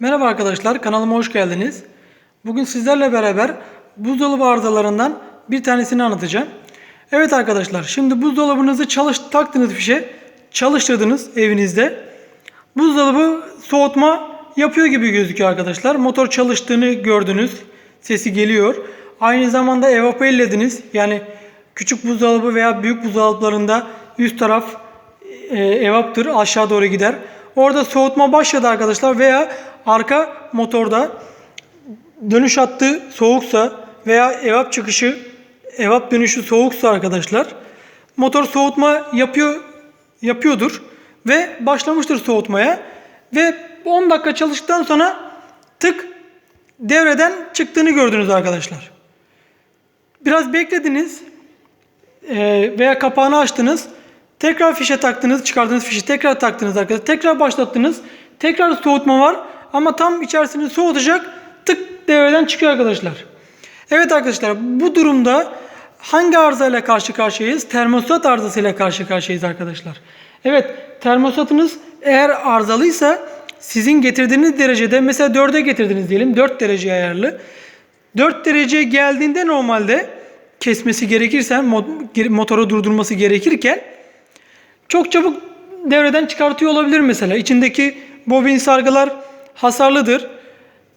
Merhaba arkadaşlar, kanalıma hoş geldiniz. Bugün sizlerle beraber buzdolabı arızalarından bir tanesini anlatacağım. Evet arkadaşlar, şimdi buzdolabınızı çalış taktınız fişe, çalıştırdınız evinizde. Buzdolabı soğutma yapıyor gibi gözüküyor arkadaşlar. Motor çalıştığını gördünüz, sesi geliyor. Aynı zamanda evapoellediniz. Yani küçük buzdolabı veya büyük buzdolaplarında üst taraf e, evaptır aşağı doğru gider. Orada soğutma başladı arkadaşlar veya arka motorda dönüş hattı soğuksa veya evap çıkışı evap dönüşü soğuksa arkadaşlar motor soğutma yapıyor yapıyordur ve başlamıştır soğutmaya ve 10 dakika çalıştıktan sonra tık devreden çıktığını gördünüz arkadaşlar. Biraz beklediniz e, veya kapağını açtınız. Tekrar fişe taktınız, çıkardığınız fişi tekrar taktınız arkadaşlar. Tekrar başlattınız. Tekrar soğutma var ama tam içerisini soğutacak tık devreden çıkıyor arkadaşlar. Evet arkadaşlar bu durumda hangi arızayla karşı karşıyayız? Termostat arızasıyla karşı karşıyayız arkadaşlar. Evet termostatınız eğer arızalıysa sizin getirdiğiniz derecede mesela 4'e getirdiniz diyelim 4 derece ayarlı. 4 dereceye geldiğinde normalde kesmesi gerekirse mo- motoru durdurması gerekirken çok çabuk devreden çıkartıyor olabilir mesela. İçindeki bobin sargılar hasarlıdır.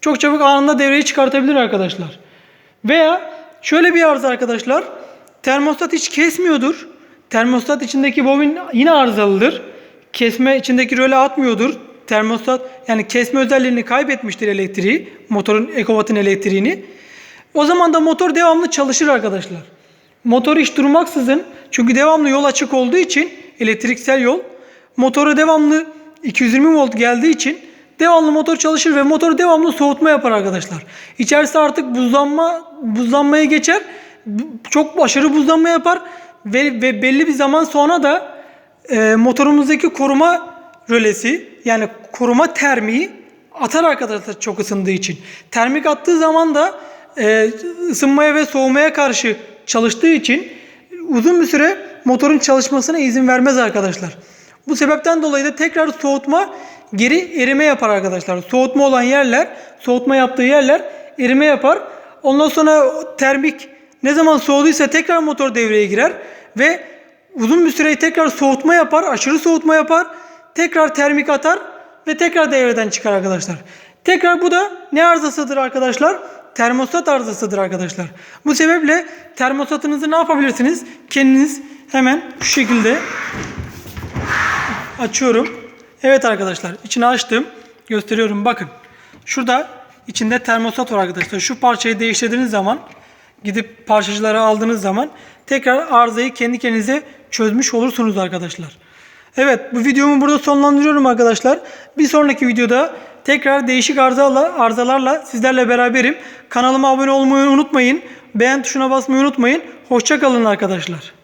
Çok çabuk anında devreyi çıkartabilir arkadaşlar. Veya şöyle bir arıza arkadaşlar. Termostat hiç kesmiyordur. Termostat içindeki bobin yine arızalıdır. Kesme içindeki röle atmıyordur. Termostat yani kesme özelliğini kaybetmiştir elektriği. Motorun ekovatın elektriğini. O zaman da motor devamlı çalışır arkadaşlar. Motor hiç durmaksızın çünkü devamlı yol açık olduğu için elektriksel yol motora devamlı 220 volt geldiği için devamlı motor çalışır ve motor devamlı soğutma yapar arkadaşlar. İçerisi artık buzlanma buzlanmaya geçer. Çok aşırı buzlanma yapar ve, ve belli bir zaman sonra da e, motorumuzdaki koruma rölesi yani koruma termiği atar arkadaşlar çok ısındığı için. Termik attığı zaman da e, ısınmaya ve soğumaya karşı çalıştığı için uzun bir süre motorun çalışmasına izin vermez arkadaşlar. Bu sebepten dolayı da tekrar soğutma geri erime yapar arkadaşlar. Soğutma olan yerler, soğutma yaptığı yerler erime yapar. Ondan sonra termik ne zaman soğuduysa tekrar motor devreye girer ve uzun bir süre tekrar soğutma yapar, aşırı soğutma yapar. Tekrar termik atar ve tekrar devreden çıkar arkadaşlar. Tekrar bu da ne arızasıdır arkadaşlar? Termostat arızasıdır arkadaşlar. Bu sebeple termostatınızı ne yapabilirsiniz? Kendiniz hemen şu şekilde açıyorum. Evet arkadaşlar içini açtım. Gösteriyorum bakın. Şurada içinde termostat var arkadaşlar. Şu parçayı değiştirdiğiniz zaman gidip parçacıları aldığınız zaman tekrar arızayı kendi kendinize çözmüş olursunuz arkadaşlar. Evet bu videomu burada sonlandırıyorum arkadaşlar. Bir sonraki videoda tekrar değişik arızalarla, arızalarla sizlerle beraberim. Kanalıma abone olmayı unutmayın. Beğen tuşuna basmayı unutmayın. Hoşça kalın arkadaşlar.